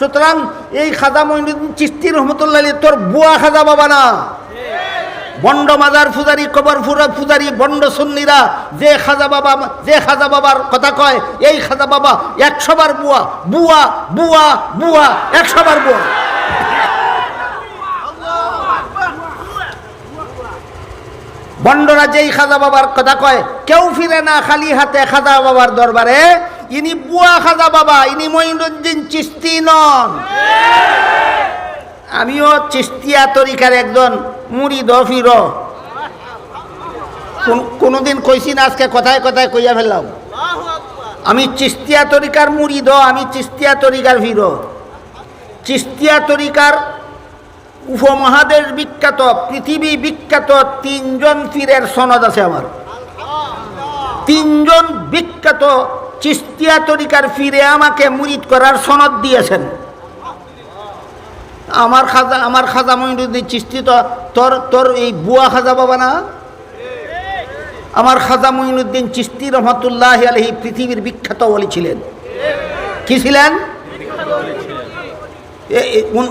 সুতরাং এই খাজা মঈনুদ্দিন চিস্তি রহমতুল্লাহ তোর বুয়া খাজা বাবা না। বন্ড মাজার ফুজারি কবর ফুরা ফুজারি বন্ড সুন্নিরা, যে খাজা বাবা, যে খাজা বাবার কথা কয়, এই খাজা বাবা একশো বার বুয়া বুয়া বুয়া বুয়া একশো বার বুয়া। বন্ডরা যেই খাজা বাবার কথা কয়, কেউ ফিরে না খালি হাতে খাজা বাবার দরবারে ইনি বুয়া খাজা বাবা, ইনি মঈনুদ্দিন চিস্তি নন। আমিও চিস্তিয়া তরিকার একজন মুড়ি দফির কোনোদিন কইছি না আজকে কথায় কথায় কইয়া ফেললাম। আমি চিস্তিয়া তরিকার মুড়ি দ আমি চিস্তিয়া তরিকার ফির। চিস্তিয়া তরিকার উপমহাদেশ বিখ্যাত, পৃথিবী বিখ্যাত তিনজন পীরের সনদ আছে আমার। তিনজন বিখ্যাত চিস্তিয়া তরিকার ফিরে আমাকে মুরিদ করার সনদ দিয়েছেন। আমার খাজা আমার খাজা মঈনুদ্দিন চিস্তি তো তোর তোর এই বুয়া খাজা বাবা না? আমার খাজা মহিনুদ্দিন চিস্তি রহমতুল্লাহ আলহী পৃথিবীর বিখ্যাত বলি ছিলেন। কি ছিলেন?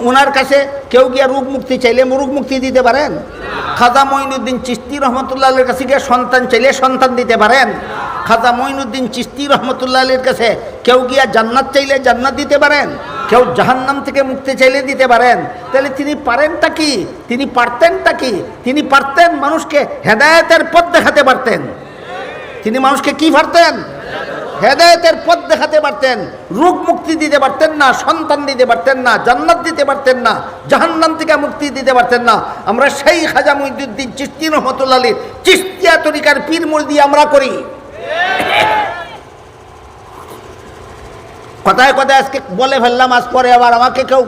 ওনার কাছে কেউ গিয়ে রোগ মুক্তি চাইলে রোগ মুক্তি দিতে পারেন। খাজা মঈনুদ্দিন চিস্তি রহমতুল্লাহের কাছে গিয়ে সন্তান চাইলে সন্তান দিতে পারেন। খাজা মঈনুদ্দিন চিস্তি রহমতুল্লাহের কাছে কেউ গিয়া জান্নাত চাইলে জান্নাত দিতে পারেন। কেউ জাহান্নাম থেকে মুক্তি চাইলে দিতে পারেন। তাহলে তিনি পারেনটা কি? তিনি পারতেনটা কি? তিনি পারতেন মানুষকে হেদায়েতের পথ দেখাতে পারতেন। তিনি মানুষকে কি পারতেন? হেদায়েতের পথ দেখাতে পারতেন, রোগ মুক্তি দিতে পারতেন না, সন্তান দিতে পারতেন না, জান্নাত দিতে পারতেন না, জাহান্নাম থেকে মুক্তি দিতে পারতেন না। আমরা সেই খাজা মহিদুদ্দিন চিস্তি রহমতুল্লাহ আলীর চিস্তিয়া তরিকার পীর মুরদি আমরা করি। কথায় কথায় আজকে বলে ফেললাম, আজ পরে আবার আমাকে কেউ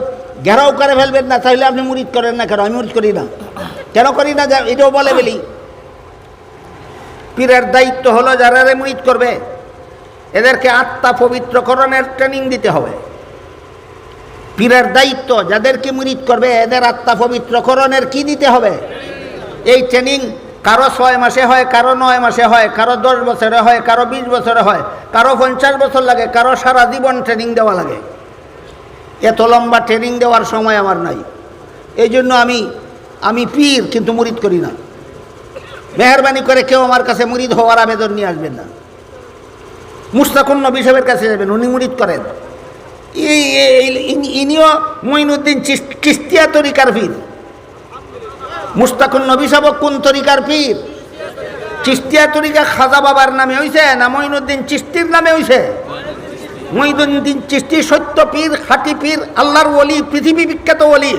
ঘেরাও করে ফেলবেন না, তাহলে আপনি মুরিদ করেন না কেন? আমি মুরিদ করি না। কেন করি না? এটাও বলে ফেলি। পীরের দায়িত্ব হলো যারা মুরিদ করবে। এদেরকে আত্মা পবিত্রকরণের ট্রেনিং দিতে হবে। পীরের দায়িত্ব যাদেরকে মুরিদ করবে, এদের আত্মা পবিত্রকরণের কি দিতে হবে? এই ট্রেনিং কারও ছয় মাসে হয়, কারও নয় মাসে হয়, কারও দশ বছরে হয়, কারও বিশ বছরে হয়, কারও পঞ্চাশ বছর লাগে, কারও সারা জীবন ট্রেনিং দেওয়া লাগে। এত লম্বা ট্রেনিং দেওয়ার সময় আমার নাই। এই জন্য আমি আমি পীর, কিন্তু মুরিদ করি না। মেহরবানি করে কেউ আমার কাছে মুরিদ হওয়ার আবেদন নিয়ে আসবেন না। মুস্তাকুন নবী সাহেবের কাছে যাবেন, উনি মুরিদ করেন। ইনিও মঈনুদ্দিন চিস- চিস্তিয়া তরিকার পীর। মুস্তাকুন নবী সাহেব কোন তরিকার পীর? চিস্তিয়া তরিকা খাজা বাবার নামে হইছে না মঈনুদ্দিন চিস্তির নামে হইছে? মঈনুদ্দিন চিস্তি সত্য পীর, খাটি পীর, আল্লাহর ওলি, পৃথিবী বিখ্যাত ওলি।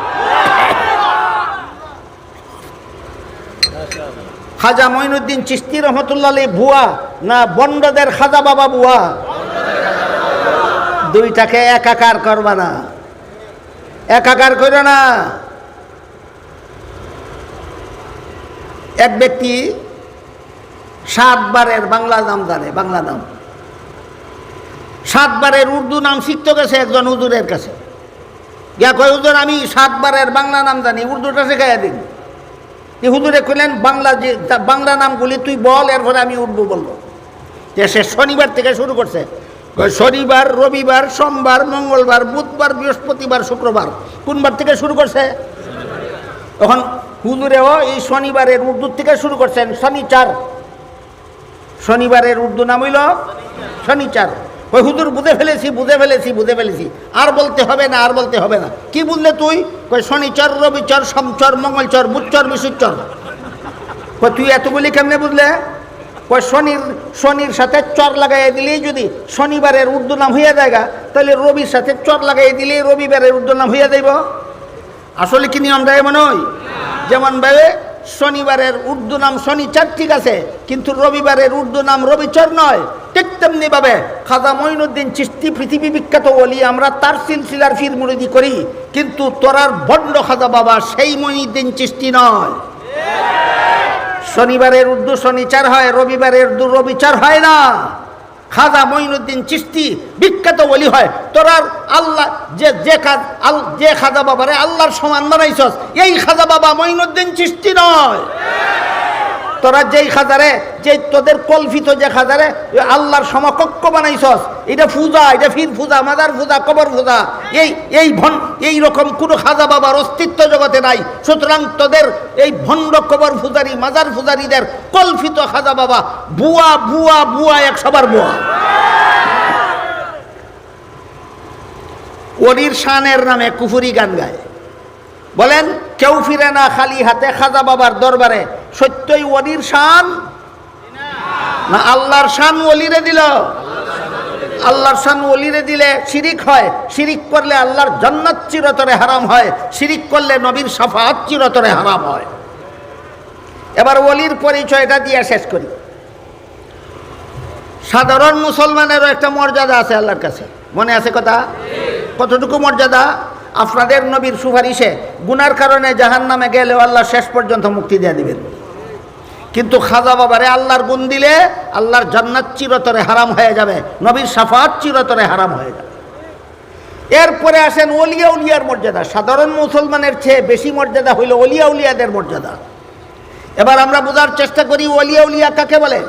খাজা মঈনুদ্দিন চিস্তি রহমতুল্লাহ ভুয়া না বন্ডদের খাজা বাবা বুয়া দুইটাকে একাকার করবা না। একাকার করো না। এক ব্যক্তি সাতবারের বাংলা নাম জানে, বাংলা নাম। সাতবারের উর্দু নাম শিখতে গেছে একজন হুজুরের কাছে। গিয়া কয়, হুজুর, আমি সাতবারের বাংলা নাম জানি, উর্দুটা শেখাইয়া দিন। যে হুজুরে কইলেন, বাংলা যে বাংলা নামগুলি তুই বল, এরপরে আমি উর্দু বলব। যে সে শনিবার থেকে শুরু করছে। শনিবার, রবিবার, সোমবার, মঙ্গলবার, বুধবার, বৃহস্পতিবার, শুক্রবার, কোনবার থেকে শুরু করছে? তখন হুজুরেও এই শনিবারের উর্দু থেকে শুরু করছেন, শনিচার। শনিবারের উর্দু নাম হইল শনিচার। ওই হুজুর বুঝে ফেলেছি বুঝে ফেলেছি বুঝে ফেলেছি। আর বলতে হবে না, আর বলতে হবে না। কি বুঝলে তুই? কই শনিচর রবিচর সমচর মঙ্গলচর বুচ্চর বিশুচ্চর কই তুই এতগুলি কেমনে বুঝলে? কই শনির শনির সাথে চর লাগাই দিলেই যদি শনিবারের উর্দু নাম হইয়া জায়গা তাহলে রবির সাথে চর লাগাই দিলেই রবিবারের উর্দু নাম হইয়া যাইব। আসলে কি নিয়মটা এমন হয়? যেমন ভাবে শনিবারের উর্দু নাম শনিচার ঠিক আছে, কিন্তু রবিবারের উর্দু নাম রবিচর নয়। ঠিক তেমনি ভাবে খাজা মঈনুদ্দিন চিস্তি পৃথিবী বিখ্যাত বলি আমরা তার সিলসিলার ফির মুরিদি করি, কিন্তু তোরার বন্ড খাজা বাবা সেই মঈনুদ্দিন চিস্তি নয়। শনিবারের উর্দু শনিচার হয়, রবিবারের উর্দু রবিচার হয় না। খাজা মঈনুদ্দিন চিস্তি বিখ্যাত বলি হয়। তোরার আল্লাহ যে যে খাজ আল, যে খাজা বাবারে আল্লাহর সমান বানাইছস, এই খাজা বাবা মঈনুদ্দিন চিস্তি নয়। তোরা যেই খাজারে যে তোদের কল্পিত যে খাজারে আল্লাহর সমকক্ষ বানাইছস এটা পূজা এটা ফির পূজা মাদার পূজা কবর পূজা এই এই ভন, এই রকম কোনো খাজা বাবার অস্তিত্ব জগতে নাই। সুতরাং তোদের এই ভণ্ড কবর পূজারি মাজার পূজারীদের কল্পিত খাজা বাবা, বুয়া বুয়া বুয়া, এক সবার বুয়া। ওরির শানের নামে কুফুরি গান গায়। বলেন, কেউ ফিরে না খালি হাতে খাজা বাবার দরবারে। সত্যই ওলির শান? না, আল্লাহর শান ওলিরে দিল। আল্লাহর শান ওলিরে দিলে শিরিক হয়। শিরিক করলে আল্লাহর জন্নত চিরতরে হারাম হয়। শিরিক করলে নবীর সাফাত চিরতরে হারাম হয়। এবার ওলির পরিচয়টা দিয়ে শেষ করি। সাধারণ মুসলমানেরও একটা মর্যাদা আছে আল্লাহর কাছে। মনে আছে কথা? কতটুকু মর্যাদা? আপনাদের নবীর সুপারিশে গুনার কারণে জাহান নামে গেলেও আল্লাহ শেষ পর্যন্ত মুক্তি দিয়ে দিবেন। কিন্তু খাজা বাবারে আল্লাহর গুণ দিলে আল্লাহর জান্নাত চিরতরে হারাম হয়ে যাবে, নবীর সাফাত চিরতরে হারাম হয়ে যাবে। এরপরে আসেন অলিয়া উলিয়ার মর্যাদা। সাধারণ মুসলমানের চেয়ে বেশি মর্যাদা হইল অলিয়া উলিয়াদের মর্যাদা। এবার আমরা বোঝার চেষ্টা করি অলিয়া উলিয়া কাকে বলে?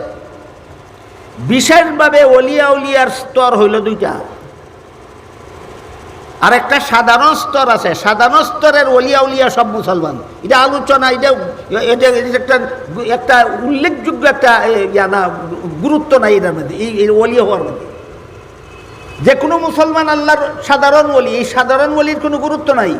বিশেষভাবে অলিয়া উলিয়ার স্তর হইল দুইটা। আর একটা সাধারণ স্তর আছে। সাধারণ স্তরের অলিয়া উলিয়া সব মুসলমান। এটা আলোচনা, এটা এটা একটা একটা উল্লেখযোগ্য একটা ইয়া না, গুরুত্ব নাই এটার মধ্যে, এই অলিয়া হওয়ার মধ্যে। যে কোনো মুসলমান আল্লাহর সাধারণ বলি এই সাধারণ বলির কোনো গুরুত্ব নাই।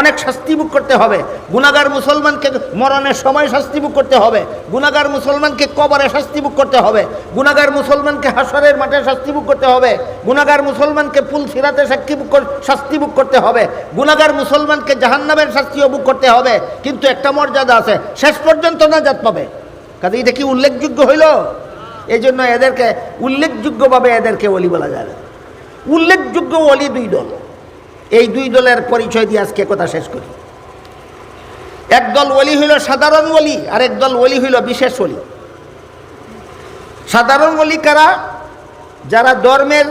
অনেক শাস্তি ভোগ করতে হবে। গুণাগার মুসলমানকে মরণের সময় শাস্তি ভোগ করতে হবে। গুণাগার মুসলমানকে কবরে শাস্তি ভোগ করতে হবে। গুণাগার মুসলমানকে হাসরের মাঠে শাস্তি ভোগ করতে হবে। গুণাগার মুসলমানকে পুল সিরাতে সাক্ষী ভোগ শাস্তি ভোগ করতে হবে। গুণাগার মুসলমানকে জাহান্নামের শাস্তিও ভোগ করতে হবে। কিন্তু একটা মর্যাদা আছে, শেষ পর্যন্ত নাজাত পাবে। কাজে এটা কি উল্লেখযোগ্য হইল? এই জন্য এদেরকে উল্লেখযোগ্যভাবে এদেরকে অলি বলা যায় উল্লেখযোগ্য অলি দুই দল। এই দুই দলের পরিচয় দিয়ে আজকে কথা শেষ করি। একদল ওলি হইল সাধারণ ওলি আর একদল ওলি হইল বিশেষ ওলি। সাধারণ ওলি কারা? যারা ধর্মের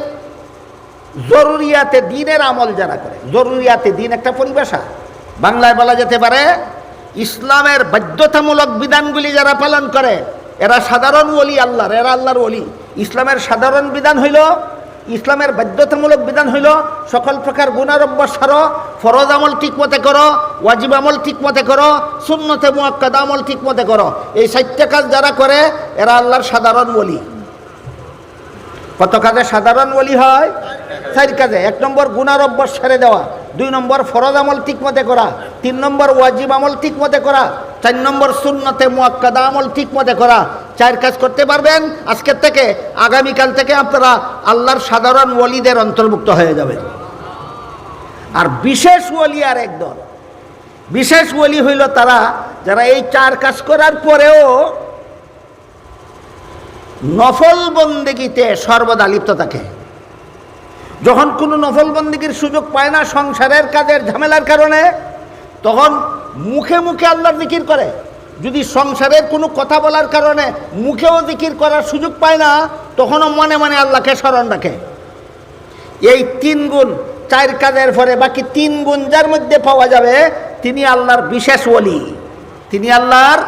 জরুরিয়াতে দিনের আমল যারা করে। জরুরিয়াতে দিন একটা পরিভাষা। বাংলায় বলা যেতে পারে, ইসলামের বাধ্যতামূলক বিধানগুলি যারা পালন করে, এরা সাধারণ ওলি আল্লাহর, এরা আল্লাহর ওলি। ইসলামের সাধারণ বিধান হইল ইসলামের বাধ্যতামূলক বিধান হইল, সকল প্রকার গুণারব্য সারো ফরজ আমল ঠিক মতে করো, ওয়াজিব আমল ঠিক মতে করো শূন্যতে মুয়াক্কাদ আমল ঠিক মতে করো। এই চারটা কাজ যারা করে, এরা আল্লাহর সাধারণ বলি কত কাজে সাধারণ বলি হয়? চার কাজে। এক নম্বর গুণারব্য ছেড়ে দেওয়া, দুই নম্বর ফরজ আমল ঠিক মতে করা, তিন নম্বর ওয়াজিব আমল ঠিক মতে করা চার নম্বর শূন্যতে মুয়াক্কাদা আমল ঠিক মতে করা। চার কাজ করতে পারবেন। আজকের থেকে, আগামীকাল থেকে আপনারা আল্লাহর সাধারণ ওলিদের অন্তর্ভুক্ত হয়ে যাবেন। আর বিশেষ ওলি আর একদল। বিশেষ ওলি হইল তারা যারা এই চার কাজ করার পরেও নফল বন্দেগিতে সর্বদা লিপ্ত থাকে। যখন কোনো নফল বন্দিগির সুযোগ পায় না সংসারের কাজের ঝামেলার কারণে, তখন মুখে মুখে আল্লাহর জিকির করে। যদি সংসারের কোনো কথা বলার কারণে মুখেও জিকির করার সুযোগ পায় না, তখনও মনে মনে আল্লাহকে স্মরণ রাখে। এই তিন গুণ চার কাজের পরে বাকি তিন গুণ যার মধ্যে পাওয়া যাবে, তিনি আল্লাহর বিশেষ ওলি। তিনি আল্লাহর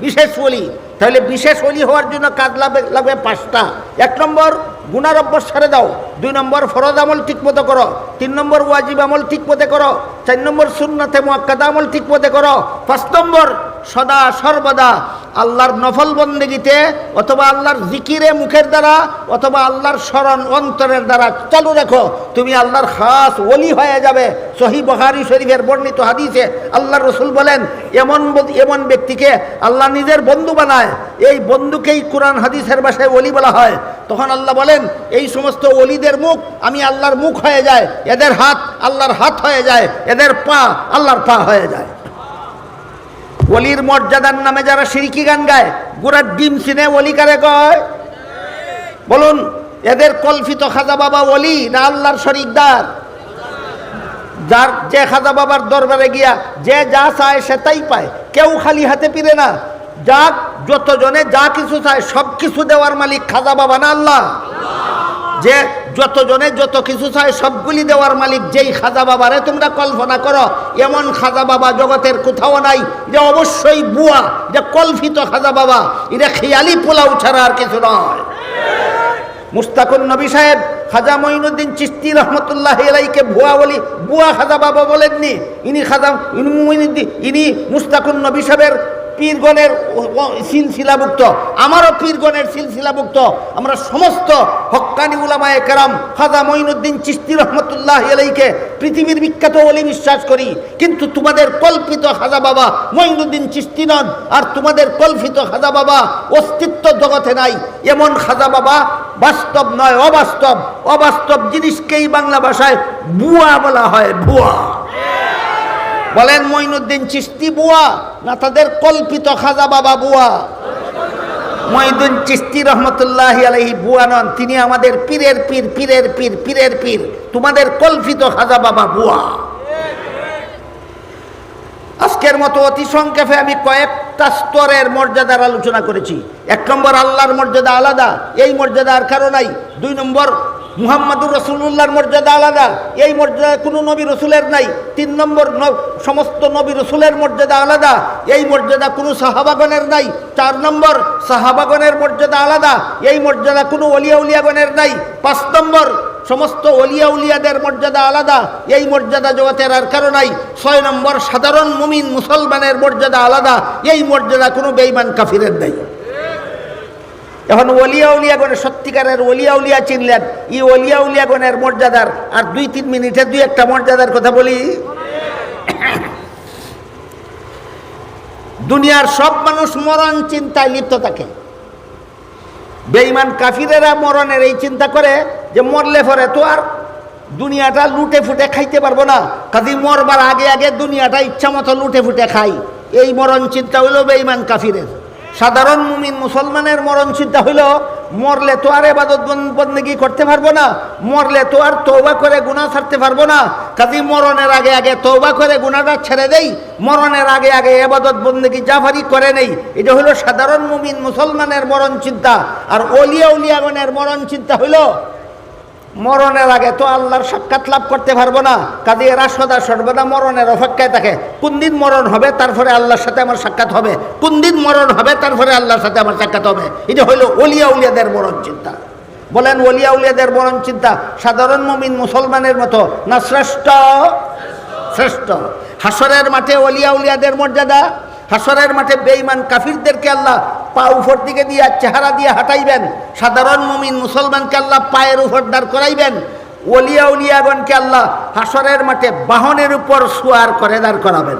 বিশেষ ওলি। তাহলে বিশেষ ওলি হওয়ার জন্য কাজ লাগবে লাগবে পাঁচটা। এক নম্বর গুণার অভ্যাস ছেড়ে দাও। দুই নম্বর ফরজ আমল ঠিক মতো করো। তিন নম্বর ওয়াজিব আমল ঠিক পথে করো। চার নম্বর সুন্নাথে মোয়াক্কাদা আমল ঠিক পথে করো। পাঁচ নম্বর সদা সর্বদা আল্লাহর নফল বন্দেগিতে অথবা আল্লাহর জিকিরে মুখের দ্বারা অথবা আল্লাহর স্মরণ অন্তরের দ্বারা চালু রাখো। তুমি আল্লাহর খাস ওলি হয়ে যাবে। সহি বহারি শরীফের বর্ণিত হাদিসে আল্লাহ রসুল বলেন, এমন এমন ব্যক্তিকে আল্লাহ নিজের বন্ধু বানায়। এই বন্ধুকেই কোরআন হাদিসের বাসায় ওলি বলা হয়। তখন আল্লাহ বলেন, এই সমস্ত অলিদের মুখ আমি আল্লাহর মুখ হয়ে যায়। এদের হাত আল্লাহর হাত হয়ে যায়। এদের পা আল্লাহর পা হয়ে যায়। অলির মর্যাদার নামে যারা সিরিকি গান গায়, গোড়ার ডিম সিনে অলি কারে কয়? বলুন, এদের কল্পিত খাজা বাবা অলি না আল্লাহর শরিকদার? যার যে খাজা বাবার দরবারে গিয়া যে যা চায় সে তাই পায়, কেউ খালি হাতে পিরে না। যা যতজনে যা কিছু চায় সব কিছু দেওয়ার মালিক খাজা বাবা না আল্লাহ। যে যতজনে যত কিছু চায় সবগুলি দেওয়ার মালিক যেই খাজা বাবারে তোমরা কল্পনা করো, এমন খাজা বাবা জগতের কোথাও নাই যে অবশ্যই বুয়া, যে কল্পিত খাজা বাবা এটা খেয়ালি পোলাও ছাড়া আর কিছু নয়। মুস্তাকুর নবী সাহেব খাজা মঈনুদ্দিন চিস্তি রহমতুল্লাহ এলাইকে ভুয়া বলি বুয়া খাজা বাবা বলেননি। ইনি খাজা, ইনি ইনি নবী সাহেবের পীরগণের সিলসিলাভুক্ত, আমারও পীরগণের সিলসিলাভুক্ত। আমরা সমস্ত হক্কানি উলামায়ে কেরাম, খাজা মঈনুদ্দিন চিস্তি রহমতুল্লাহ এলাইকে পৃথিবীর বিখ্যাত অলি বিশ্বাস করি। কিন্তু তোমাদের কল্পিত খাজা বাবা মঈনুদ্দিন চিস্তি নন, আর তোমাদের কল্পিত খাজা বাবা অস্তিত্ব জগতে নাই। এমন খাজা বাবা বাস্তব নয়, অবাস্তব। অবাস্তব জিনিসকেই বাংলা ভাষায় বুয়া বলা হয় ভুয়া বলেন মঈনুদ্দিন চিস্তি বুয়া না তাদের কল্পিত খাজা বাবা বুয়া? মঈনুদ্দিন চিস্তি রহমতুল্লাহ আলহি বুয়া নন, তিনি আমাদের পীরের পীর পীরের পীর পীরের পীর। তোমাদের কল্পিত খাজা বাবা বুয়া। আজকের মতো অতি সংক্ষেপে আমি কয়েকটা স্তরের মর্যাদার আলোচনা করেছি। এক নম্বর, আল্লাহর মর্যাদা আলাদা। এই মর্যাদা আর নাই দুই নম্বর মুহাম্মাদুর রসুল্লাহর মর্যাদা আলাদা। এই মর্যাদা কোনো নবী রসুলের নাই। তিন নম্বর সমস্ত নবী রসুলের মর্যাদা আলাদা। এই মর্যাদা কোনো সাহাবাগণের নাই। চার নম্বর, সাহাবাগণের মর্যাদা আলাদা। এই মর্যাদা কোনো অলিয়া উলিয়াগণের নাই। পাঁচ নম্বর, সমস্ত অলিয়া উলিয়াদের মর্যাদা আলাদা। এই মর্যাদা জগতের আর কারও নাই। ছয় নম্বর, সাধারণ মুমিন মুসলমানের মর্যাদা আলাদা। এই মর্যাদা কোনো বেইমান কাফিরের নাই। এখন অলিয়া উলিয়াগণের সত্যিকারের অলিয়া উলিয়া চিনলেন ই অলিয়া উলিয়াগণের মর্যাদার, আর দুই তিন মিনিটে দুই একটা মর্যাদার কথা বলি। দুনিয়ার সব মানুষ মরণ চিন্তায় লিপ্ত থাকে। বেঈমান কাফিরেরা মরণের এই চিন্তা করে যে মরলে পরে তো আর দুনিয়াটা লুটে ফুটে খাইতে পারব না। কাজী মরবার আগে আগে দুনিয়াটা ইচ্ছা মতো লুটে ফুটে খাই। এই মরণ চিন্তা হইল বেঈমান কাফিরের। সাধারণ মুমিন মুসলমানের মরণ চিন্তা হইল, মরলে তো আর এবাদত বন্দী করতে পারব না, মরলে তো আর তৌবা করে গুণা ছাড়তে পারব না। কাজী মরণের আগে আগে তৌবা করে গুণাটা ছেড়ে দেই, মরণের আগে আগে এবাদত বন্দী জাফারি করে নেই। এটা হলো সাধারণ মুমিন মুসলমানের মরণ চিন্তা আর অলিয়া উলিয়াগণের মরণ চিন্তা হইল। মরণের আগে তো আল্লাহর সাক্ষাৎ লাভ করতে পারব না। কাজে এরা সদা সর্বদা মরণের অপেক্ষায় থাকে। কোন দিন মরণ হবে, তারপরে আল্লাহর সাথে আমার সাক্ষাৎ হবে। কোন দিন মরণ হবে, তারপরে আল্লাহর সাথে আমার সাক্ষাৎ হবে। এটা হইল অলিয়া উলিয়াদের মরণ চিন্তা। বলেন অলিয়া উলিয়াদের মরণ চিন্তা সাধারণ মমিন মুসলমানের মতো না শ্রেষ্ঠ? শ্রেষ্ঠ। হাসরের মাঠে অলিয়া উলিয়াদের মর্যাদা, হাসরের মাঠে বেঈমান কাফিরদেরকে আল্লাহ পা উপর দিকে দিয়ে চেহারা দিয়ে হাঁটাইবেন। সাধারণ মুমিন মুসলমানকে আল্লাহ পায়ের উপর দাঁড় করাইবেন। ওলিয়া উলিয়াগণকে আল্লাহ হাসরের মাঠে বাহনের উপর সুয়ার করে দাঁড় করাবেন।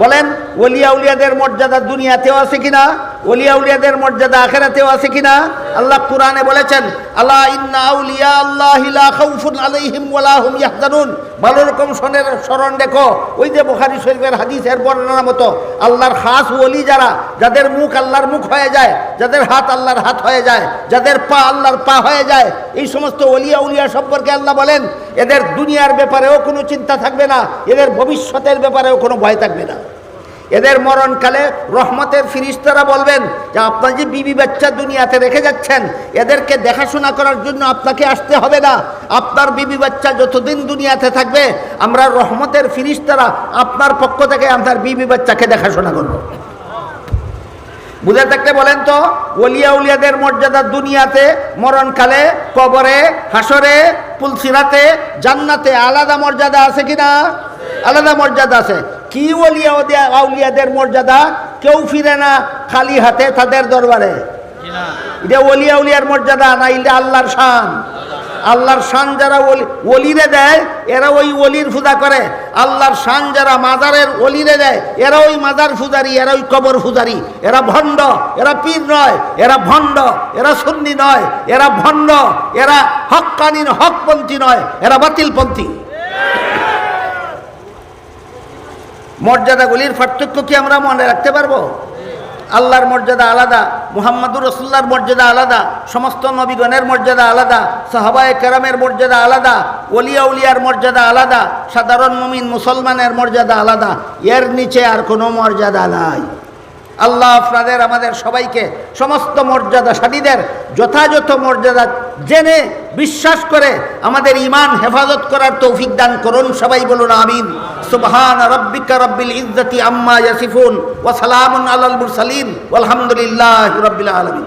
বলেন, ওলিয়া উলিয়াদের মর্যাদা দুনিয়াতেও আছে কিনা? ওলিয়া উলিয়াদের মর্যাদা আখেরাতেও আছে কিনা? আল্লাহ কোরআনে বলেছেন আল্লাহ ইন্না আউলিয়া আল্লাহ লা খাউফুন আলাইহিম ওয়ালা হুম ইয়াহজানুন। ভালো রকম শোনের স্মরণ দেখো, ওই যে বুখারী শরীফের হাদিসের বর্ণনা মতো, আল্লাহর খাস ওলি যারা, যাদের মুখ আল্লাহর মুখ হয়ে যায়, যাদের হাত আল্লাহর হাত হয়ে যায়, যাদের পা আল্লাহর পা হয়ে যায়, এই সমস্ত অলিয়া উলিয়া সম্পর্কে আল্লাহ বলেন এদের দুনিয়ার ব্যাপারেও কোনো চিন্তা থাকবে না, এদের ভবিষ্যতের ব্যাপারেও কোনো ভয় থাকবে না। এদের মরণকালে রহমতের ফিরিস্তারা বলবেন যে, আপনার যে বিবি বাচ্চা দুনিয়াতে রেখে যাচ্ছেন, এদেরকে দেখাশোনা করার জন্য আপনাকে আসতে হবে না। আপনার বিবি বাচ্চা যতদিন দুনিয়াতে থাকবে, আমরা রহমতের ফিরিস্তারা আপনার পক্ষ থেকে আপনার বিবি বাচ্চাকে দেখাশোনা করব। বুঝে থাকলে বলেন তো, ওলিয়া উলিয়াদের মর্যাদা দুনিয়াতে, মরণকালে কবরে, হাসরে পুলসিরাতে জান্নাতে আলাদা মর্যাদা আছে কি না আলাদা মর্যাদা আছে। কি ওলিয়া আউলিয়াদের মর্যাদা? কেউ ফিরে না খালি হাতে তাদের দরবারে। এটা ওলিয়া উলিয়ার মর্যাদা না এটা আল্লাহর শান। আল্লাহর শান যারা ওলি ওলিরে দেয়, এরা ওই অলির পূজা করে। আল্লাহর শান যারা মাজারের অলিরে দেয়, এরা ওই মাজার পূজারি, এরা ওই কবর পূজারি। এরা ভণ্ড, এরা পীর নয়, এরা ভণ্ড, এরা সুন্নি নয়, এরা ভণ্ড, এরা হক্কানি হকপন্থী নয়, এরা বাতিলপন্থী। মর্যাদাগুলির পার্থক্য কি আমরা মনে রাখতে পারব? আল্লাহর মর্যাদা আলাদা, মুহাম্মাদুর রসুল্লার মর্যাদা আলাদা, সমস্ত নবীগণের মর্যাদা আলাদা, সাহাবায় কেরামের মর্যাদা আলাদা ওলিয়া উলিয়ার মর্যাদা আলাদা, সাধারণ মুমিন মুসলমানের মর্যাদা আলাদা। এর নিচে আর কোনো মর্যাদা নাই। আল্লাহ আপনাদের, আমাদের সবাইকে সমস্ত মর্যাদা সাদীদের যথাযথ মর্যাদা জেনে বিশ্বাস করে আমাদের ইমান হেফাজত করার তৌফিক দান করুন। সবাই বলুন আমিন। সুবহান রব্বিকা রব্বিল ইজ্জতি আম্মা ইয়াসিফুন ওয়া সালামুন আলাল মুরসালিন। ওয়ালহামদুলিল্লাহি রব্বিল আলামিন।